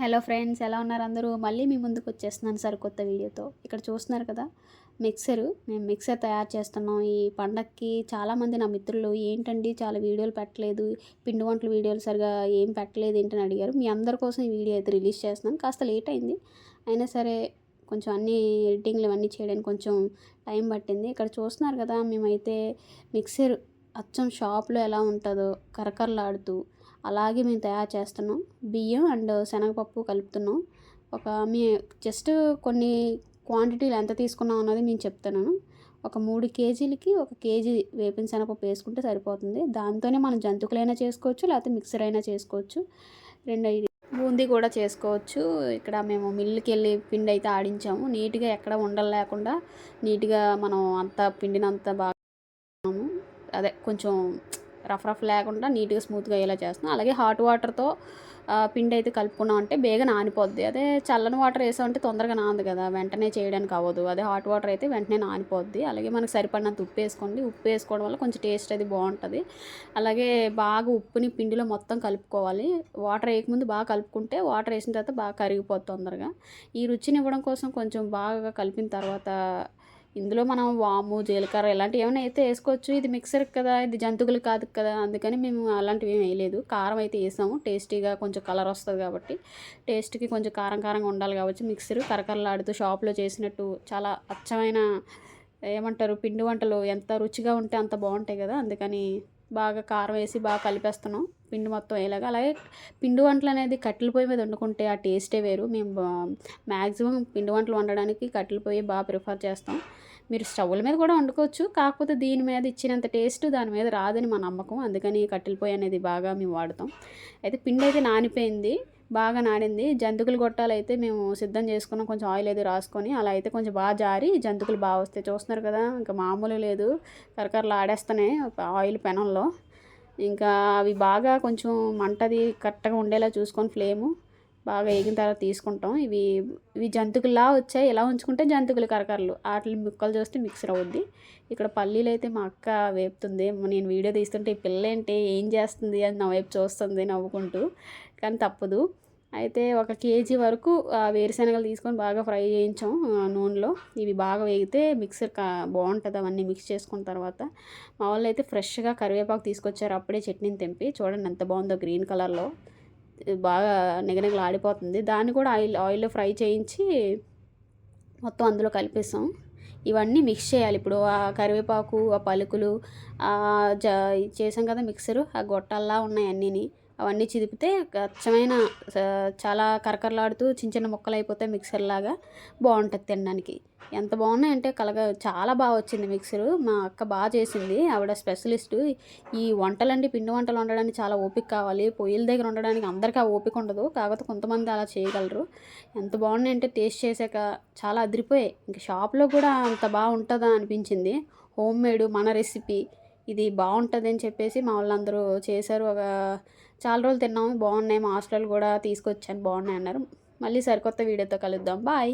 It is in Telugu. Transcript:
హలో ఫ్రెండ్స్ ఎలా ఉన్నారు అందరూ? మళ్ళీ మీ ముందుకు వచ్చేస్తున్నాను కొత్త వీడియోతో. ఇక్కడ చూస్తున్నారు కదా మిక్సర్. మేము మిక్సర్ తయారు చేస్తున్నాం. ఈ పండక్కి చాలామంది నా మిత్రులు ఏంటండి చాలా వీడియోలు పెట్టలేదు పిండి వంటలు వీడియోలు సరిగా ఏం పెట్టలేదు ఏంటని అడిగారు. మీ అందరి కోసం ఈ వీడియో అయితే రిలీజ్ చేస్తున్నాను. కాస్త లేట్ అయింది. అయినా సరే కొంచెం అన్ని ఎడిటింగ్లు ఇవన్నీ చేయడానికి కొంచెం టైం పట్టింది. ఇక్కడ చూస్తున్నారు కదా మేమైతే మిక్సర్ అచ్చం షాప్లో ఎలా ఉంటుందో కరకరలాడుతూ అలాగే మేము తయారు చేస్తున్నాం. బియ్యం అండ్ శనగపప్పు కలుపుతున్నాం. ఒక మీ జస్ట్ కొన్ని క్వాంటిటీలు ఎంత తీసుకున్నాం అన్నది నేను చెప్తాను ఒక మూడు కేజీలకి ఒక కేజీ వేపిన శనగపప్పు వేసుకుంటే సరిపోతుంది. దాంతోనే మనం జంతుకులైనా చేసుకోవచ్చు లేకపోతే మిక్సర్ అయినా చేసుకోవచ్చు. రెండు ఐదు బూందీ కూడా చేసుకోవచ్చు. ఇక్కడ మేము మిల్లుకి వెళ్ళి పిండి అయితే ఆడించాము. నీట్గా ఎక్కడ ఉండలు లేకుండా నీట్గా మనం అంత పిండినంత బాగా అదే కొంచెం రఫ్ రఫ్ లేకుండా నీట్గా స్మూత్గా అయ్యేలా చేస్తున్నాం. అలాగే హాట్ వాటర్తో పిండి అయితే కలుపుకున్నాం అంటే బేగా నానిపోద్ది. అదే చల్లని వాటర్ వేసామంటే తొందరగా నానదు కదా వెంటనే చేయడానికి అవ్వదు. అదే హాట్ వాటర్ అయితే వెంటనే నానిపోద్ది. అలాగే మనకు సరిపడినంత ఉప్పు వేసుకోండి. ఉప్పు వేసుకోవడం వల్ల కొంచెం టేస్ట్ అది బాగుంటుంది. అలాగే బాగా ఉప్పుని పిండిలో మొత్తం కలుపుకోవాలి. వాటర్ వేయకముందు బాగా కలుపుకుంటే వాటర్ వేసిన తర్వాత బాగా కరిగిపోతుంది తొందరగా. ఈ రుచిని ఇవ్వడం కోసం కొంచెం బాగా కలిపిన తర్వాత ఇందులో మనం వాము జీలకర్ర ఇలాంటివి ఏమైనా అయితే వేసుకోవచ్చు. ఇది మిక్సర్ కదా ఇది జంతువులు కాదు కదా అందుకని మేము అలాంటివి ఏమి వేయలేదు. కారం అయితే వేసాము. టేస్టీగా కొంచెం కలర్ వస్తుంది కాబట్టి టేస్ట్కి కొంచెం కారం కారంగా ఉండాలి కాబట్టి మిక్సర్ కరకరలాడుతూ షాప్లో చేసినట్టు చాలా అచ్చమైన ఏమంటారు పిండి వంటలు ఎంత రుచిగా ఉంటే అంత బాగుంటాయి కదా అందుకని బాగా కారం వేసి బాగా కలిపేస్తున్నాం. పిండి మొత్తం వేయలాగా అలాగే పిండి వంటలు అనేది కట్టెల పొయ్యి మీద వండుకుంటే ఆ టేస్టే వేరు. మేము మ్యాక్సిమం పిండి వంటలు వండడానికి కట్టెల పొయ్యి బాగా ప్రిఫర్ చేస్తాం. మీరు స్టవ్ల మీద కూడా వండుకోవచ్చు. కాకపోతే దీని మీద ఇచ్చినంత టేస్ట్ దాని మీద రాదని మా నమ్మకం. అందుకని కట్టెల పొయ్యి అనేది బాగా మేము వాడతాం. అయితే పిండి అయితే నానిపోయింది బాగా నాడింది జంతుకులు గొట్టాలు అయితే మేము సిద్ధం చేసుకున్నాం. కొంచెం ఆయిల్ అయితే రాసుకొని అలా అయితే కొంచెం బాగా జారి జంతుకులు బాగా వస్తాయి. చూస్తున్నారు కదా ఇంకా మామూలు లేదు. కరకరలు ఆడేస్తున్నాయి ఆయిల్ పెనంలో. ఇంకా అవి బాగా కొంచెం మంటది కరెక్ట్గా ఉండేలా చూసుకొని ఫ్లేము. బాగా వేగిన తర్వాత తీసుకుంటాం. ఇవి ఇవి జంతుకులా వచ్చాయి. ఎలా ఉంచుకుంటే జంతుకులు కరకరలు. వాటిని ముక్కలు చూస్తే మిక్సర్ అవుద్ది. ఇక్కడ పల్లీలు అయితే మా అక్క వేపుతుంది. నేను వీడియో తీస్తుంటే ఈ పిల్ల ఏంటి ఏం చేస్తుంది అని నా వైపు చూస్తుంది నవ్వుకుంటూ. కానీ తప్పదు. అయితే ఒక కేజీ వరకు వేరుశనగలు తీసుకొని బాగా ఫ్రై చేయించాం నూనెలో. ఇవి బాగా వేగితే మిక్సర్ కా బాగుంటుంది. అవన్నీ మిక్స్ చేసుకున్న తర్వాత మా వాళ్ళు అయితే ఫ్రెష్గా కరివేపాకు తీసుకొచ్చారు. అప్పుడే చట్నీని తెంపి. చూడండి ఎంత బాగుందో గ్రీన్ కలర్లో. బాగా నిగనిగలు ఆడిపోతుంది. దాన్ని కూడా ఆయిల్ ఆయిల్లో ఫ్రై చేయించి మొత్తం అందులో కలిపేసాం. ఇవన్నీ మిక్స్ చేయాలి. ఇప్పుడు ఆ కరివేపాకు ఆ పలుకులు జ చేసాం కదా మిక్సరు ఆ గొట్టాల్లా ఉన్నాయి అన్నీని. అవన్నీ చిదిపితే అచ్చమైన చాలా కరకరలాడుతూ చిన్న చిన్న ముక్కలు అయిపోతాయి మిక్సర్ లాగా. బాగుంటుంది తినడానికి. ఎంత బాగున్నాయంటే కలగ చాలా బాగా వచ్చింది మిక్సరు. మా అక్క బాగా చేసింది. ఆవిడ స్పెషలిస్ట్. ఈ వంటలండి పిండి వంటలు వండడానికి చాలా ఓపిక కావాలి. పొయ్యిల దగ్గర ఉండడానికి అందరికీ ఆ ఓపిక ఉండదు. కాకపోతే కొంతమంది అలా చేయగలరు. ఎంత బాగున్నాయంటే టేస్ట్ చేశాక చాలా అదిరిపోయాయి. ఇంకా షాప్లో కూడా అంత బాగా ఉంటుందా అనిపించింది. హోమ్ మేడ్ మన రెసిపీ. ఇది బాగుంటుంది అని చెప్పేసి మా వాళ్ళందరూ చేశారు. ఒక చాలా రోజులు తిన్నాము బాగున్నాయి మా హాస్టల్ కూడా తీసుకొచ్చాను బాగున్నాయి అన్నారు. మళ్ళీ సరికొత్త వీడియోతో కలుద్దాం. బాయ్.